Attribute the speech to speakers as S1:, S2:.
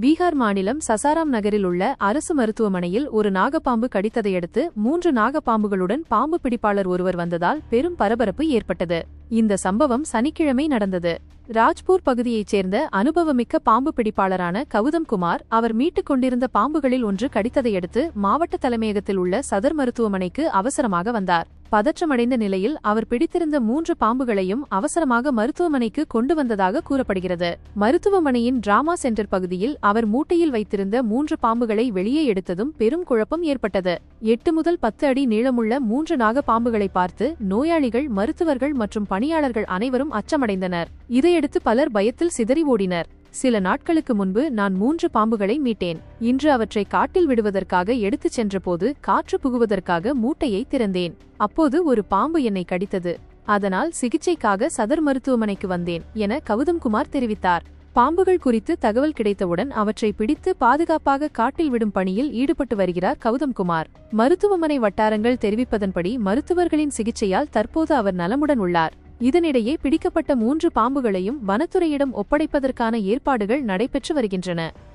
S1: பீகார் மாநிலம் சசாராம் நகரில் உள்ள அரசு மருத்துவமனையில் ஒரு நாகப்பாம்பு கடித்ததையடுத்து மூன்று நாகப்பாம்புகளுடன் பாம்பு பிடிப்பாளர் ஒருவர் வந்ததால் பெரும் பரபரப்பு ஏற்பட்டது. இந்த சம்பவம் சனிக்கிழமை நடந்தது. ராஜ்பூர் பகுதியைச் சேர்ந்த அனுபவமிக்க பாம்பு பிடிப்பாளரான கவுதம் குமார் அவர் மீட்டுக் கொண்டிருந்த பாம்புகளில் ஒன்று கடித்ததையடுத்து மாவட்ட தலைமையகத்தில் உள்ள சதர் மருத்துவமனைக்கு அவசரமாக வந்தார். பதற்றமடைந்த நிலையில் அவர் பிடித்திருந்த மூன்று பாம்புகளையும் அவசரமாக மருத்துவமனைக்கு கொண்டு வந்ததாக கூறப்படுகிறது. மருத்துவமனையின் டிராமா சென்டர் பகுதியில் அவர் மூட்டையில் வைத்திருந்த மூன்று பாம்புகளை வெளியே எடுத்ததும் பெரும் குழப்பம் ஏற்பட்டது. எட்டு முதல் பத்து அடி நீளமுள்ள மூன்று நாக பாம்புகளை பார்த்து நோயாளிகள் மருத்துவர்கள் மற்றும் பணியாளர்கள் அனைவரும் அச்சமடைந்தனர். இதையடுத்து பலர் பயத்தில் சிதறி ஓடினர். சில நாட்களுக்கு முன்பு நான் மூன்று பாம்புகளை மீட்டேன். இன்று அவற்றை காட்டில் விடுவதற்காக எடுத்துச் சென்றபோது காற்று புகுவதற்காக மூட்டையை திறந்தேன். அப்போது ஒரு பாம்பு என்னை கடித்தது. அதனால் சிகிச்சைக்காக சதர் மருத்துவமனைக்கு வந்தேன் என கௌதம்குமார் தெரிவித்தார். பாம்புகள் குறித்து தகவல் கிடைத்தவுடன் அவற்றை பிடித்து பாதுகாப்பாக காட்டில் விடும் பணியில் ஈடுபட்டு வருகிறார் கௌதம்குமார் மருத்துவமனை வட்டாரங்கள் தெரிவிப்பதன்படி மருத்துவர்களின் சிகிச்சையால் தற்போது அவர் நலமுடன் உள்ளார். இதனிடையே பிடிக்கப்பட்ட மூன்று பாம்புகளையும் வனத்துறையிடம் ஒப்படைப்பதற்கான ஏற்பாடுகள் நடைபெற்று வருகின்றன.